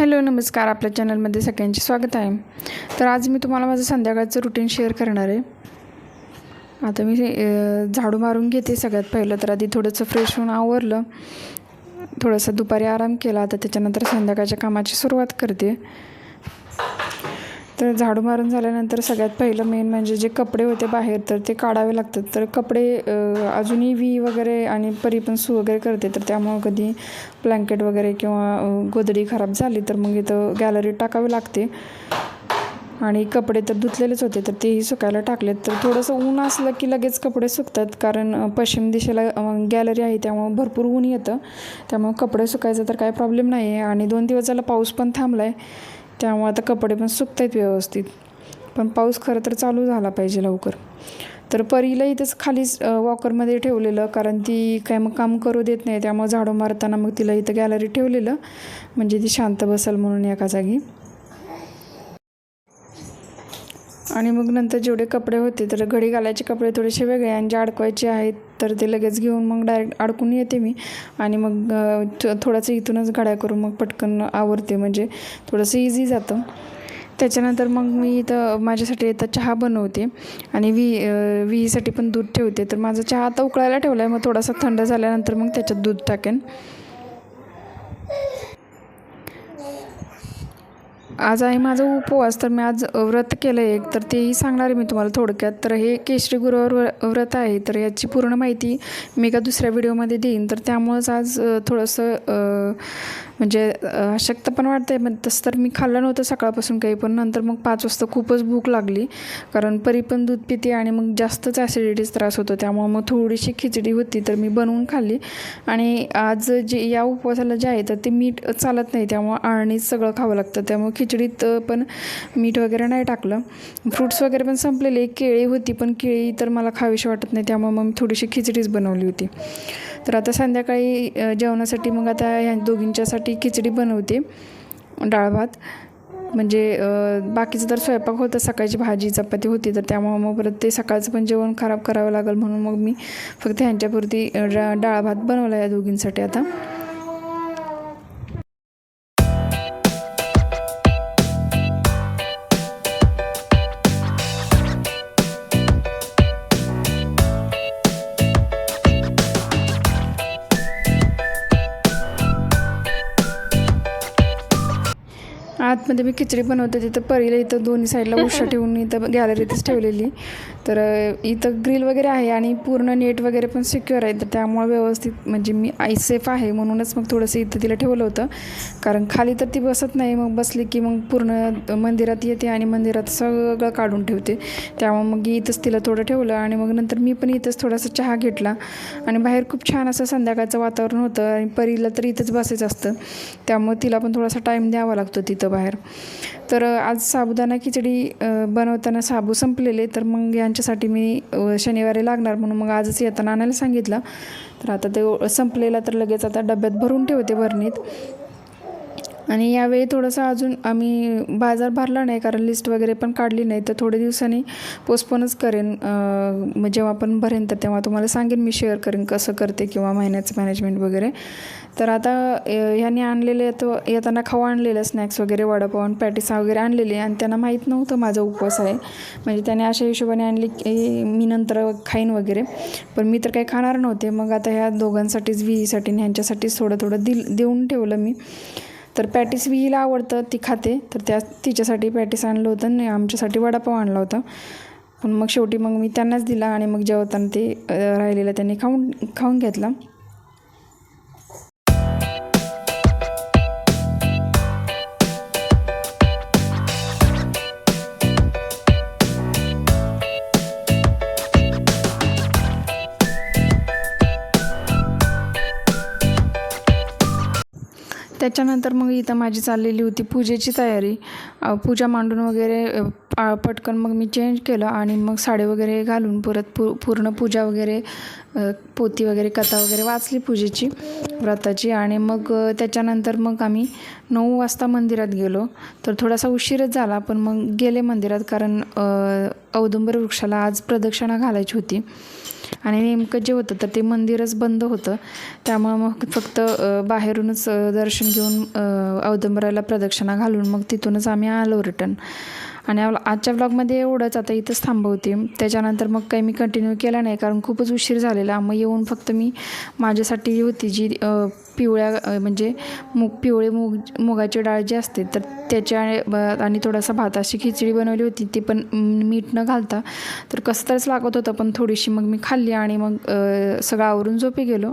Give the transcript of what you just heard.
Hello नमस्कार आपल्या चॅनलमध्ये सगळ्यांचे स्वागत आहे. तर आज मी तुम्हाला माझं संध्याकाळचं रुटीन शेअर करणार आहे. आता मी झाडू मारून घेते सगळ्यात पहिलं तर आधी थोडंसं फ्रेश होऊन आवरलं. थोडंसं दुपारी आराम केला आता त्याच्यानंतर संध्याकाळच्या कामाची सुरुवात करते. तर झाडू मारून झाल्यानंतर सगळ्यात पहिलं मेन म्हणजे जे कपडे होते बाहेर तर ते काढावे लागतात. तर कपडे अजूनही वी वगैरे आणि परी पण सू वगैरे करते तर त्यामुळं कधी ब्लँकेट वगैरे किंवा गोदडी खराब झाली तर मग इथं गॅलरीत टाकावी लागते. आणि कपडे तर धुतलेलेच होते तर तेही सुकायला टाकलेत. तर थोडंसं ऊन असलं की लगेच कपडे सुकतात कारण पश्चिम दिशेला गॅलरी आहे त्यामुळं भरपूर ऊन येतं. त्यामुळं कपडे सुकायचं तर काही प्रॉब्लेम नाही आहे आणि दोन दिवस झाला पाऊस पण थांबला आहे त्यामुळं आता कपडे पण सुकत आहेत व्यवस्थित. पण पाऊस खरं तर चालू झाला पाहिजे लवकर. तर परीला इथंच खालीच वॉकरमध्ये ठेवलेलं कारण ती काय मग काम करू देत नाही त्यामुळं झाडू मारताना मग तिला इथं गॅलरी ठेवलेलं म्हणजे ती शांत बसेल म्हणून एका जागी. आणि मग नंतर जेवढे कपडे होते तर घडी घालायचे कपडे थोडेसे वेगळे आणि जे अडकवायचे आहेत तर ते लगेच घेऊन मग डायरेक्ट अडकून येते मी. आणि मग थोडंसं इथूनच घड्या करून मग पटकन आवरते. म्हणजे थोडंसं इझी जातं. त्याच्यानंतर मग मी इथं माझ्यासाठी इथं चहा बनवते. आणि वी विहीसाठी पण दूध ठेवते. तर माझा चहा आता उकळायला ठेवला आहे मग थोडासा थंड झाल्यानंतर मग त्याच्यात दूध टाकेन. आज आहे माझा उपवास तर मी आज व्रत केलं एक तर तेही सांगणार आहे मी तुम्हाला थोडक्यात. तर हे केशरी गुरुवार व्र- व्रत आहे तर याची पूर्ण माहिती मी एका दुसऱ्या व्हिडिओमध्ये देईन. तर त्यामुळंच आज थोडंसं म्हणजे अशक्त पण वाटतं मग तसं तर मी खाल्लं नव्हतं सकाळपासून काही पण. नंतर मग पाच वाजता खूपच भूक लागली. कारण परी पण दूध पिते आणि मग जास्तच ॲसिडिटीचा त्रास होतो. त्यामुळं मग थोडीशी खिचडी होती तर मी बनवून खाल्ली. आणि आज जे या उपवासाला जे आहे तर ते मीठ चालत नाही. त्यामुळं आळणीच सगळं खावं लागतं. त्यामुळे खिचडीत पण मीठ वगैरे नाही टाकलं. फ्रूट्स वगैरे पण संपलेले. केळी होती पण केळी तर मला खावीशी वाटत नाही. त्यामुळे मग मी थोडीशी खिचडीच बनवली होती. तर आता संध्याकाळी जेवणासाठी मग आता ह्या दोघींच्यासाठी खिचडी बनवते डाळ भात. म्हणजे बाकीचं तर स्वयंपाक होतं सकाळची भाजी चपाती होती तर त्यामुळं मग परत ते सकाळचं पण जेवण खराब करावं लागेल म्हणून मग मी फक्त ह्यांच्यापुरती डा डाळ भात बनवला या दोघींसाठी आता. आतमध्ये मी खिचडी बनवते तिथं परीला इथं दोन्ही साईडला उषा ठेवून इथं गॅलरीतच ठेवलेली. तर इथं ग्रिल वगैरे आहे आणि पूर्ण नेट वगैरे पण सिक्युअर आहे. तर त्यामुळे व्यवस्थित म्हणजे मी आय सेफ आहे म्हणूनच मग थोडंसं इथं तिला ठेवलं होतं. कारण खाली तर ती बसत नाही मग बसली की मग पूर्ण मंदिरात येते आणि मंदिरात सगळं काढून ठेवते. त्यामुळे मग इथंच तिला थोडं ठेवलं आणि मग नंतर मी पण इथंच थोडासा चहा घेतला. आणि बाहेर खूप छान असं संध्याकाळचं वातावरण होतं आणि परीला तर इथंच बसायचं असतं. त्यामुळे तिला पण थोडासा टाईम द्यावा लागतो तिथं बाहेर. तर आज साबुदाणा खिचडी बनवताना साबू संपलेले तर मग यांच्यासाठी मी शनिवारी लागणार म्हणून मग आजच येताना आणायला सांगितलं. तर आता ते संपलेला तर लगेच आता डब्यात भरून ठेवते भरणीत. आणि यावेळी थोडंसं अजून आम्ही बाजार भरला नाही कारण लिस्ट वगैरे पण काढली नाही तर थोड्या दिवसांनी पोस्टपोनच करेन. मग जेव्हा पण भरेन तर तेव्हा तुम्हाला सांगेन मी शेअर करेन कसं करते किंवा महिन्याचं मॅनेजमेंट वगैरे. तर आता ह्याने ह्यांनी आणलेले तो येताना खाऊ आणलेलं स्नॅक्स वगैरे वडापाव आणि पॅटिसा वगैरे आणलेले आणि त्यांना माहीत नव्हतं माझा उपवास आहे. म्हणजे त्याने अशा हिशोबाने आणली की मी नंतर खाईन वगैरे. पण मी तर काही खाणार नव्हते. मग आता ह्या दोघांसाठीच विहीसाठी ह्यांच्यासाठीच थोडं थोडं दिल देऊन ठेवलं मी. तर पॅटीस विहीला आवडतं ती खाते. तर त्या तिच्यासाठी पॅटीस आणलं होतं आणि आमच्यासाठी वडापाव आणला होता. पण मग शेवटी मग मी त्यांनाच दिला आणि मग जेवताना ते राहिलेलं त्यांनी खाऊन खाऊन घेतला. त्याच्यानंतर मग इथं माझी चाललेली होती पूजेची तयारी. पूजा मांडून वगैरे पटकन मग मी चेंज केलं आणि मग साडी वगैरे घालून परत पू पूर्ण पूजा वगैरे पोती वगैरे कथा वगैरे वाचली पूजेची व्रताची. आणि मग त्याच्यानंतर मग आम्ही नऊ वाजता मंदिरात गेलो. तर थोडासा उशीरच झाला पण मग गेले मंदिरात कारण औदुंबर वृक्षाला आज प्रदक्षिणा घालायची होती. आणि नेमकं जे होतं तर ते मंदिरच बंद होतं. त्यामुळं मग फक्त बाहेरूनच दर्शन घेऊन औदुंबराला प्रदक्षिणा घालून मग तिथूनच आम्ही आलो रिटर्न आणि आजच्या व्लॉगमध्ये एवढंच. आता इथंच थांबवते. त्याच्यानंतर मग काही मी कंटिन्यू केला नाही कारण खूपच उशीर झालेला. मग येऊन फक्त मी माझ्यासाठी होती जी पिवळ्या म्हणजे मूग पिवळे मूग मुगाची डाळ जी असते तर त्याच्या आणि थोडासा भाताची खिचडी बनवली होती. ती पण मीठ न घालता. तर कसं तरच लागत होतं पण थोडीशी मग मी खाल्ली आणि मग सगळं आवरून झोपी गेलो.